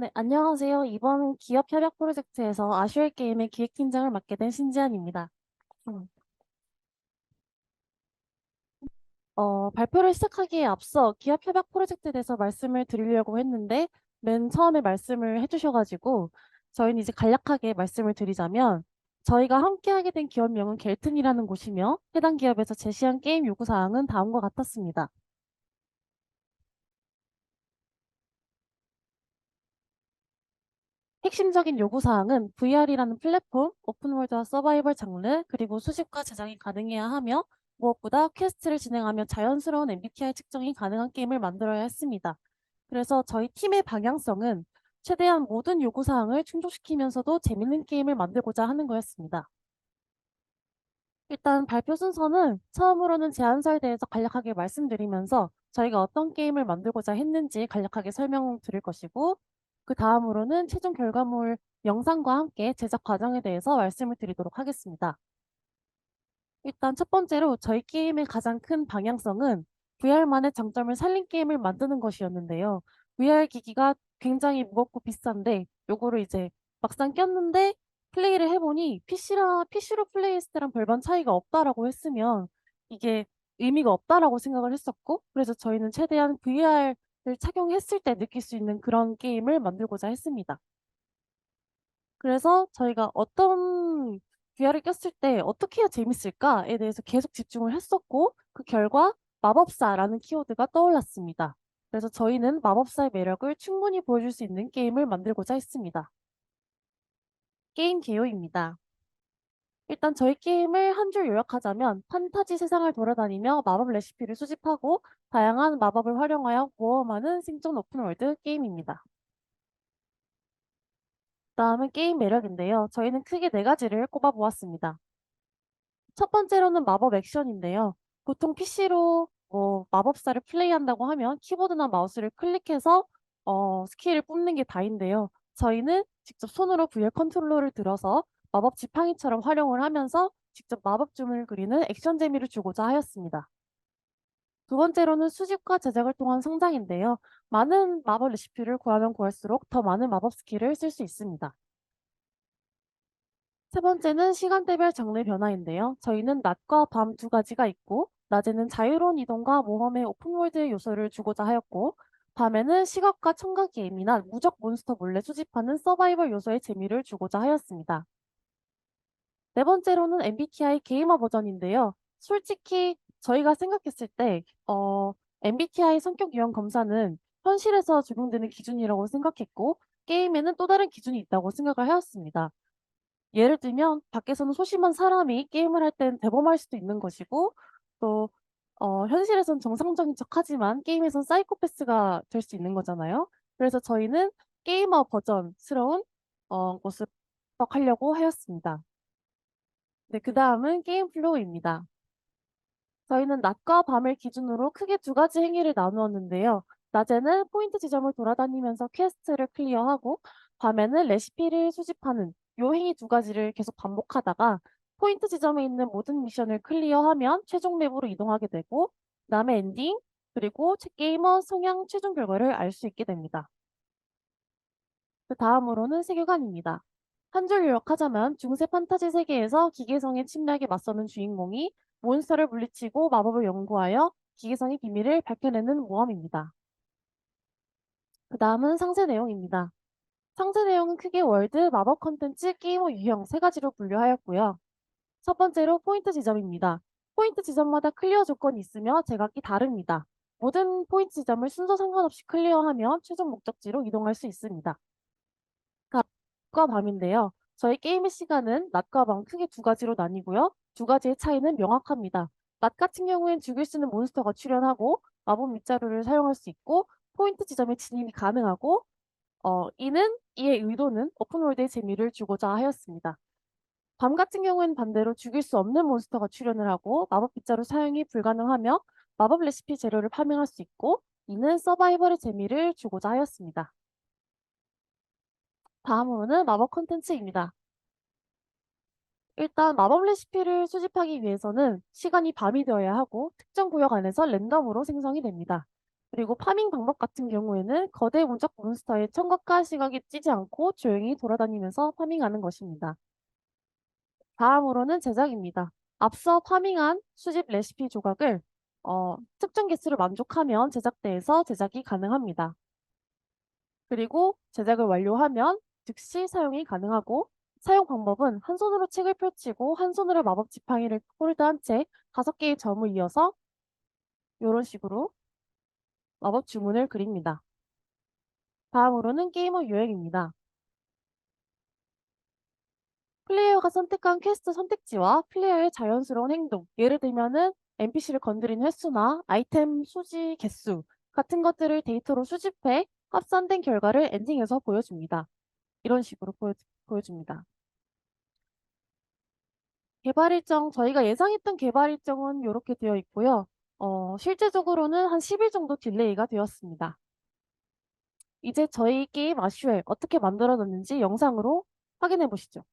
네, 안녕하세요. 이번 기업 협약 프로젝트에서 아슈얼 게임의 기획팀장을 맡게 된 신지안입니다. 음. 어, 발표를 시작하기에 앞서 기업 협약 프로젝트에 대해서 말씀을 드리려고 했는데 맨 처음에 말씀을 해주셔가지고 저희는 이제 간략하게 말씀을 드리자면 저희가 함께하게 된 기업명은 겔튼이라는 곳이며 해당 기업에서 제시한 게임 요구사항은 다음과 같았습니다. 핵심적인 요구사항은 VR이라는 플랫폼, 오픈월드와 서바이벌 장르, 그리고 수집과 제작이 가능해야 하며 무엇보다 퀘스트를 진행하며 자연스러운 MBTI 측정이 가능한 게임을 만들어야 했습니다. 그래서 저희 팀의 방향성은 최대한 모든 요구사항을 충족시키면서도 재밌는 게임을 만들고자 하는 거였습니다. 일단 발표 순서는 처음으로는 제안서에 대해서 간략하게 말씀드리면서 저희가 어떤 게임을 만들고자 했는지 간략하게 설명드릴 것이고 그 다음으로는 최종 결과물 영상과 함께 제작 과정에 대해서 말씀을 드리도록 하겠습니다. 일단 첫 번째로 저희 게임의 가장 큰 방향성은 VR만의 장점을 살린 게임을 만드는 것이었는데요. VR 기기가 굉장히 무겁고 비싼데 요거를 이제 막상 꼈는데 플레이를 해보니 PC랑, PC로 플레이했을 때랑 별반 차이가 없다라고 했으면 이게 의미가 없다라고 생각을 했었고 그래서 저희는 최대한 VR을 착용했을 때 느낄 수 있는 그런 게임을 만들고자 했습니다. 그래서 저희가 어떤 VR을 꼈을 때 어떻게 해야 재밌을까에 대해서 계속 집중을 했었고 그 결과 마법사라는 키워드가 떠올랐습니다. 그래서 저희는 마법사의 매력을 충분히 보여줄 수 있는 게임을 만들고자 했습니다. 게임 개요입니다. 일단 저희 게임을 한 줄 요약하자면 판타지 세상을 돌아다니며 마법 레시피를 수집하고 다양한 마법을 활용하여 모험하는 생존 오픈월드 게임입니다. 다음은 게임 매력인데요. 저희는 크게 네 가지를 꼽아보았습니다. 첫 번째로는 마법 액션인데요. 보통 PC로 뭐 마법사를 플레이한다고 하면 키보드나 마우스를 클릭해서 어, 스킬을 뽑는 게 다인데요. 저희는 직접 손으로 VR 컨트롤러를 들어서 마법 지팡이처럼 활용을 하면서 직접 마법줌을 그리는 액션 재미를 주고자 하였습니다. 두 번째로는 수집과 제작을 통한 성장인데요. 많은 마법 레시피를 구하면 구할수록 더 많은 마법 스킬을 쓸 수 있습니다. 세 번째는 시간대별 장르 변화인데요. 저희는 낮과 밤 두 가지가 있고 낮에는 자유로운 이동과 모험의 오픈월드 요소를 주고자 하였고 밤에는 시각과 청각이 예민한 무적 몬스터 몰래 수집하는 서바이벌 요소의 재미를 주고자 하였습니다. 네 번째로는 MBTI 게이머 버전인데요. 솔직히 저희가 생각했을 때 어, MBTI 성격 유형 검사는 현실에서 적용되는 기준이라고 생각했고 게임에는 또 다른 기준이 있다고 생각을 하였습니다. 예를 들면 밖에서는 소심한 사람이 게임을 할 땐 대범할 수도 있는 것이고 또 어, 현실에선 정상적인 척하지만 게임에선 사이코패스가 될 수 있는 거잖아요. 그래서 저희는 게이머 버전스러운 어, 것을 하려고 하였습니다. 네, 그 다음은 게임 플로우입니다. 저희는 낮과 밤을 기준으로 크게 두 가지 행위를 나누었는데요. 낮에는 포인트 지점을 돌아다니면서 퀘스트를 클리어하고 밤에는 레시피를 수집하는 요 행위 두 가지를 계속 반복하다가 포인트 지점에 있는 모든 미션을 클리어하면 최종 맵으로 이동하게 되고 남의 엔딩 그리고 게이머 성향 최종 결과를 알 수 있게 됩니다. 그 다음으로는 세계관입니다. 한 줄 요약하자면 중세 판타지 세계에서 기계성의 침략에 맞서는 주인공이 몬스터를 물리치고 마법을 연구하여 기계성의 비밀을 밝혀내는 모험입니다. 그 다음은 상세 내용입니다. 상세 내용은 크게 월드, 마법 컨텐츠, 게이머 유형 세 가지로 분류하였고요. 첫 번째로 포인트 지점입니다. 포인트 지점마다 클리어 조건이 있으며 제각기 다릅니다. 모든 포인트 지점을 순서 상관없이 클리어하면 최종 목적지로 이동할 수 있습니다. 낮과 밤인데요. 저희 게임의 시간은 낮과 밤 크게 두 가지로 나뉘고요. 두 가지의 차이는 명확합니다. 낮 같은 경우엔 죽일 수 있는 몬스터가 출현하고 마법 밑자루를 사용할 수 있고 포인트 지점에 진입이 가능하고 어, 이는 이의 의도는 오픈월드의 재미를 주고자 하였습니다. 밤 같은 경우에는 반대로 죽일 수 없는 몬스터가 출현을 하고 마법 빗자루 사용이 불가능하며 마법 레시피 재료를 파밍할 수 있고 이는 서바이벌의 재미를 주고자 하였습니다. 다음으로는 마법 콘텐츠입니다. 일단 마법 레시피를 수집하기 위해서는 시간이 밤이 되어야 하고 특정 구역 안에서 랜덤으로 생성이 됩니다. 그리고 파밍 방법 같은 경우에는 거대 문적 몬스터의 청각과 시각이 찌지 않고 조용히 돌아다니면서 파밍하는 것입니다. 다음으로는 제작입니다. 앞서 파밍한 수집 레시피 조각을 어, 특정 개수를 만족하면 제작대에서 제작이 가능합니다. 그리고 제작을 완료하면 즉시 사용이 가능하고 사용 방법은 한 손으로 책을 펼치고 한 손으로 마법 지팡이를 홀드한 채 다섯 개의 점을 이어서 이런 식으로 마법 주문을 그립니다. 다음으로는 게이머 유형입니다. 플레이어가 선택한 퀘스트 선택지와 플레이어의 자연스러운 행동, 예를 들면은 NPC를 건드린 횟수나 아이템 소지 개수 같은 것들을 데이터로 수집해 합산된 결과를 엔딩에서 보여줍니다. 이런 식으로 보여, 보여 줍니다. 개발 일정, 저희가 예상했던 개발 일정은 이렇게 되어 있고요. 어, 실제적으로는 한 10일 정도 딜레이가 되었습니다. 이제 저희 게임 아슈엘 어떻게 만들어졌는지 영상으로 확인해 보시죠.